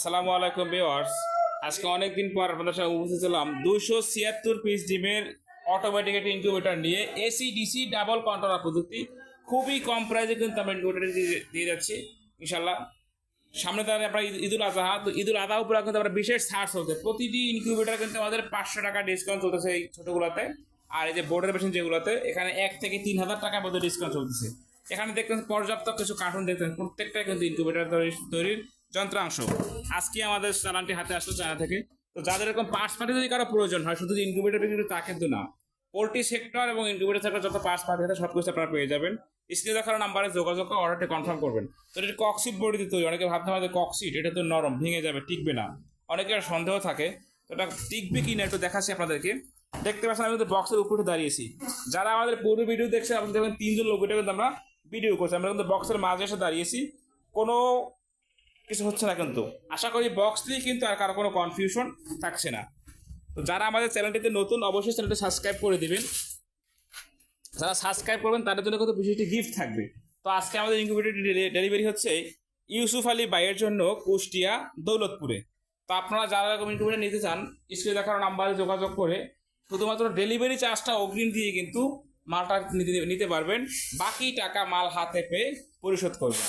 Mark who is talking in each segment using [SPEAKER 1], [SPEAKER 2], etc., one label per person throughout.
[SPEAKER 1] আসসালামু আলাইকুম ভিউয়ার্স। আজকে অনেক দিন পর আপনাদের সাথে উপস্থিত হলাম দুইশো ছিয়াত্তর পিস ডিমের অটোমেটিক একটি ইনকিউবেটর নিয়ে এসি ডিসি ডাবল কন্ট্রোলার প্রযুক্তি। খুবই কম প্রাইসে কিন্তু আমরা ইনকিউবেটর দিয়ে যাচ্ছি ইনশাল্লাহ সামনে তাহলে আমরা ঈদ- ঈদুল আজহা, তো ঈদুল আজহা উপরে কিন্তু আমরা বিশেষ ছাড় চলছে। প্রতিটি ইনকিউবেটর কিন্তু আমাদের পাঁচশো টাকা ডিসকাউন্ট চলতেছে এই ছোটোগুলোতে। আর এই যে বোর্ডের মেশিন যেগুলোতে, এখানে এক থেকে তিন হাজার টাকার মধ্যে ডিসকাউন্ট চলতেছে। এখানে দেখতেন পর্যাপ্ত কিছু কার্টুন দেখতেন প্রত্যেকটা কিন্তু ইনকিউবেটর তৈরির যন্ত্রাংশ। আজকে আমাদের চালানটি হাতে আসলো চায়না থেকে। তো যাদের এরকম পার্টস পার্টি যদি কারও প্রয়োজন হয়, শুধু ইনকিউবেটর বিক্রি তা কিন্তু না। পোলট্রি সেক্টর এবং ইনকিউবেটর সেক্টর যত পার্টস পার্টি আছে সব কিছু আপনারা পেয়ে যাবেন। স্ক্রিনে দেখার নাম্বারে যোগাযোগ করে অর্ডারটি কনফার্ম করবেন। তো এটা কক্সিট বডিতে তৈরি অনেকে ভাবতে যে কক্সিট এটা তো নরম, ভেঙে যাবে, টিকবে না। অনেকের সন্দেহ থাকে। এটা টিকবে কি না, একটু দেখাচ্ছি আপনাদেরকে। দেখতে পাচ্ছেন, আমি কিন্তু বক্সের উপরে দাঁড়িয়েছি। যারা আমাদের পুরো ভিডিও দেখছে আপনি দেখবেন তিনজন লোক, এটা কিন্তু আমরা ভিডিও করছি। আমরা কিন্তু বক্সের মাঝে এসে দাঁড়িয়েছি। কোনো কিছু হচ্ছে না কিন্তু। আশা করি বক্স দিয়ে কিন্তু আর কারও কোনো কনফিউশন থাকছে না। তো যারা আমাদের চ্যানেলটিতে নতুন, অবশ্যই চ্যানেলটি সাবস্ক্রাইব করে দেবেন। যারা সাবস্ক্রাইব করবেন, তাদের জন্য কিন্তু বিশেষ গিফট থাকবে। তো আজকে আমাদের ইনকিউবেটর ডেলিভারি হচ্ছে ইউসুফ আলী বাইয়ের জন্য কুষ্টিয়া দৌলতপুরে। তো আপনারা যারা এরকম ইনকিউবেটর নিতে চান স্ক্রিনে দেখানো নাম্বারে যোগাযোগ করে শুধুমাত্র ডেলিভারি চার্জটা অগ্রিম দিয়ে কিন্তু মালটা নিতে নিতে পারবেন। বাকি টাকা মাল হাতে পেয়ে পরিশোধ করবেন।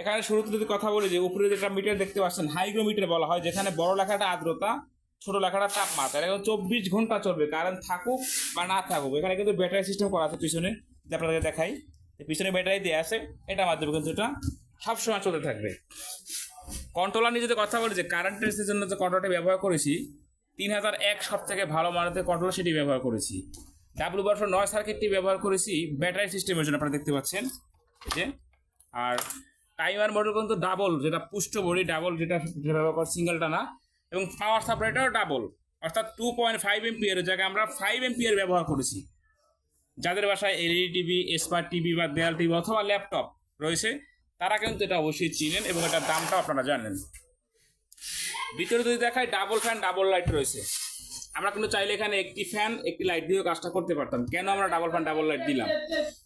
[SPEAKER 1] এখানে শুরুতে যদি কথা বলি যে উপরে যেটা মিটার দেখতে পাচ্ছেন, হাইগ্রোমিটার বলা হয়, যেখানে বড় লেখাটা আর্দ্রতা, ছোট লেখাটা তাপমাত্রা। এটা চব্বিশ ঘণ্টা চলবে কারেন্ট থাকুক বা না থাকুক। এখানে কিন্তু ব্যাটারি সিস্টেম করা আছে পিছনে যে আপনাদেরকে দেখাই। পিছনে ব্যাটারি দিয়ে আছে এটা মাধ্যমে কিন্তু এটা সবসময় চলতে থাকবে। কন্ট্রোলার নিয়ে যদি কথা বলি যে কারেন্ট টেস্টের জন্য যে কন্ট্রোলটা ব্যবহার করেছি, তিন হাজার এক সব থেকে ভালো মানের কন্ট্রোল সেটি ব্যবহার করেছি। ডাব্লু বারশো নয় সার্কিটটি ব্যবহার করেছি ব্যাটারি সিস্টেমের জন্য, আপনারা দেখতে পাচ্ছেন। যে, আর টাইমার মডেল কিন্তু ডাবল যেটা পুষ্ট বডি ডাবল যেটা যেটা ব্যবহার করে সিঙ্গেলটা না। এবং পাওয়ার সাপ্লাইটাও ডাবল অর্থাৎ টু পয়েন্ট ফাইভ এমপিয়ার জায়গায় আমরা ফাইভ এমপিয়ার ব্যবহার করেছি। যাদের বাসায় এলইডি টিভি স্মার্ট টিভি বা দেয়াল টিভি অথবা ল্যাপটপ রয়েছে, তারা কিন্তু এটা অবশ্যই চিনেন এবং এটার দামটাও আপনারা জানেন। ভিতরে যদি দেখায় ডাবল ফ্যান ডাবল লাইট রয়েছে। আমরা কিন্তু চাইলে এখানে একটি ফ্যান একটি লাইট দিয়েও কাজটা করতে পারতাম। কেন আমরা ডাবল ফ্যান ডাবল লাইট দিলাম?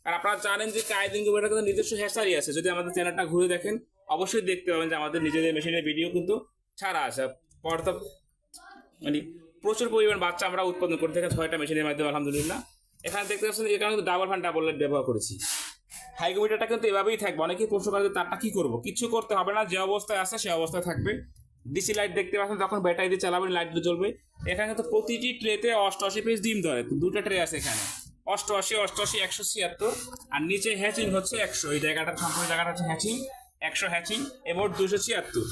[SPEAKER 1] আর আপনারা জানেন যে কায়দিন কুবেটার কিন্তু নিজস্ব হ্যাসারি আছে। যদি আমাদের চ্যানেলটা ঘুরে দেখেন, অবশ্যই দেখতে পাবেন যে আমাদের নিজেদের মেশিনের ভিডিও কিন্তু ছাড়া আছে। পর্দা মানে প্রচুর পরিমাণ বাচ্চা আমরা উৎপাদন করতে থাকি ছয়টা মেশিনের মাধ্যমে, আলহামদুলিল্লাহ। এখানে দেখতে পাচ্ছেন এখানে কিন্তু ডাবল ফ্যান ডাবল লাইট ব্যবহার করেছি। হাইগ্রোমিটারটা কিন্তু এভাবেই থাকবে। অনেকেই প্রশ্ন করে তারটা কি করব? কিছু করতে হবে না, যে অবস্থায় আছে সে অবস্থায় থাকবে। ডিসি লাইট দেখতে পাচ্ছেন, তখন ব্যাটারি দিয়ে চালাবেন লাইট জ্বলবে। এখানে কিন্তু প্রতিটি ট্রেতে অষ্টআশি পিস ডিম ধরে দুটো ট্রে আছে এখানে। অষ্টআশি অষ্টআশি, একশো ছিয়াত্তর, আর নিচে হ্যাচিং হচ্ছে একশো। এই জায়গাটা সম্পূর্ণ জায়গাটা হচ্ছে হ্যাচিং একশো হ্যাচিং এবং দুশো ছিয়াত্তর।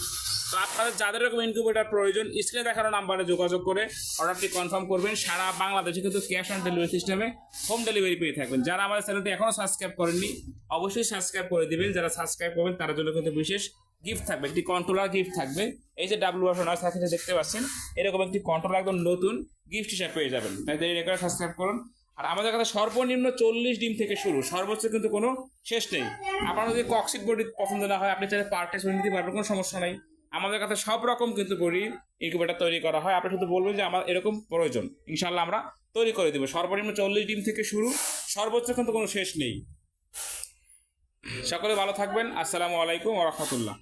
[SPEAKER 1] তো আপনাদের যাদের এরকম ইনকিউবেটার প্রয়োজন স্ক্রিনে দেখানো নাম্বারে যোগাযোগ করে অর্ডারটি কনফার্ম করবেন। সারা বাংলাদেশে কিন্তু ক্যাশ অন ডেলিভারি সিস্টেমে হোম ডেলিভারি পেয়ে থাকবেন। যারা আমাদের চ্যানেলটি এখনও সাবস্ক্রাইব করেননি, অবশ্যই সাবস্ক্রাইব করে দিবেন। যারা সাবস্ক্রাইব করবেন তার জন্য কিন্তু বিশেষ গিফট থাকবে, একটি কন্ট্রোলার গিফট থাকবে। এই যে ডাব্লিউ আর নয় সাথে দেখতে পাচ্ছেন, এরকম একটি কন্ট্রোলার একদম নতুন গিফট হিসাবে পেয়ে যাবেন। তাই দেরি করে সাবস্ক্রাইব করুন। আর আমাদের কাছে সর্বনিম্ন চল্লিশ ডিম থেকে শুরু, সর্বোচ্চ কিন্তু কোনো শেষ নেই। আপনার যদি কক্সিট বডি পছন্দ না হয়, আপনি চাইলে পার্টে শুনে নিতে পারবেন, কোনো সমস্যা নাই। আমাদের কাছে সব রকম কিন্তু বডি ইনকিউবেটার তৈরি করা হয়। আপনি শুধু বলবেন যে আমার এরকম প্রয়োজন। ইনশাল্লাহ আমরা তৈরি করে দেবো। সর্বনিম্ন চল্লিশ ডিম থেকে শুরু, সর্বোচ্চ কিন্তু কোনো শেষ নেই। সকলে ভালো থাকবেন। আসসালামু আলাইকুম ওরহমতুল্লাহ